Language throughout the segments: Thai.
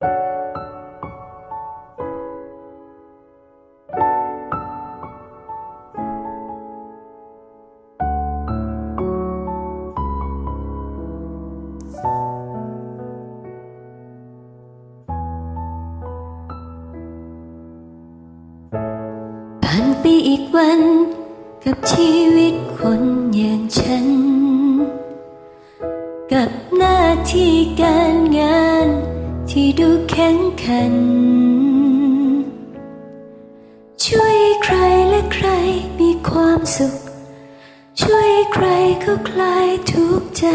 ผ่านไปอีกวัน กับชีวิตคนอย่างฉัน กับหน้าที่การงาน ที่ดูแข็งขัน ช่วยใครและใครมีความสุข ช่วยใครเขาคลายทุกข์ใจ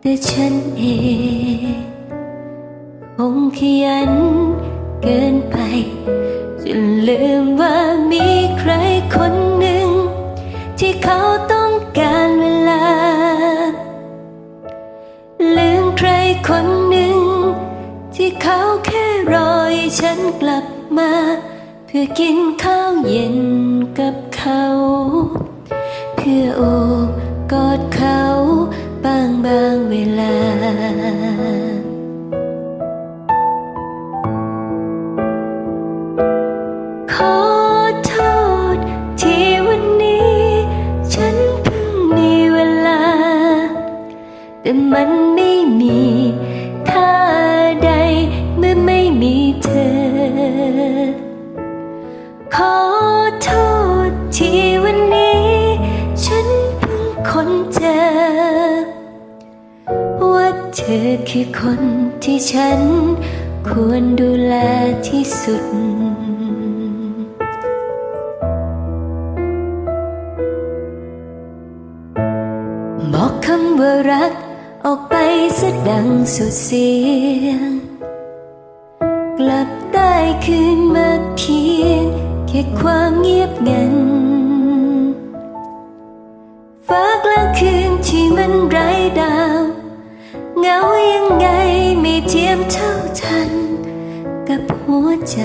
แต่ฉันเองคงขยันเกินไป จนลืมว่ามีใครคนหนึ่ง ที่เขาต้องการเวลาลืมใครคน ที่เขาแค่รอให้ฉันกลับมา เพื่อกินข้าวเย็นกับเขา เพื่อโอบกอดเขาบางบางเวลาขอโทษที่วันนี้ฉันเพิ่งมีเวลาแต่มัน เธอคือคนที่ฉัน ควรดูแลที่สุด บอกคำว่ารักออกไปสะดังสุดเสียง กลับได้คืนมาเพียงแค่ความเงียบงันฟ้ากลางคืนที่มันไร้ดาว เหงายังไงไม่เทียมเท่าทัน กับหัวใจ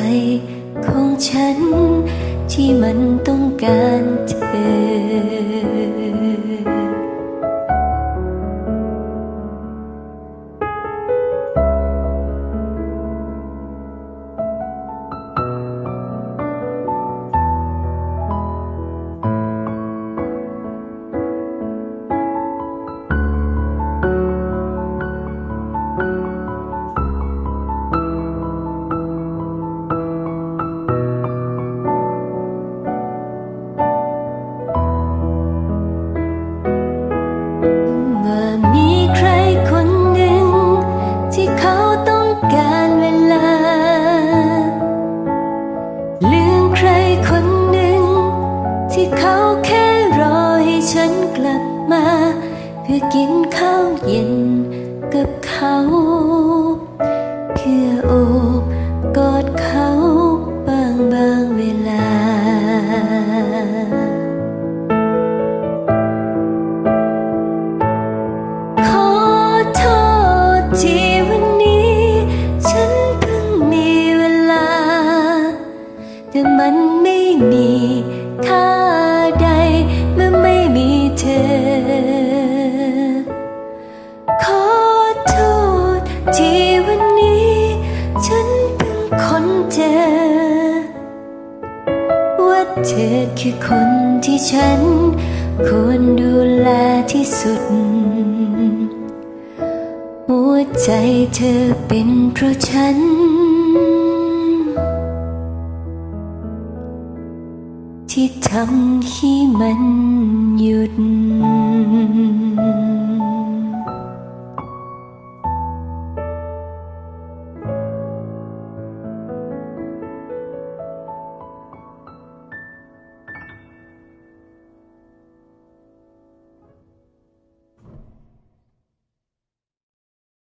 ของฉัน ที่มันต้องการเธอ เขาแค่รอให้ฉันกลับมา เพื่อกินข้าวเย็นกับเขา เพื่อ คนเจอว่าเธอคือคนที่ฉัน ควรดูแลที่สุด หัวใจเธอเป็นเพราะฉัน ที่ทำให้มันหยุด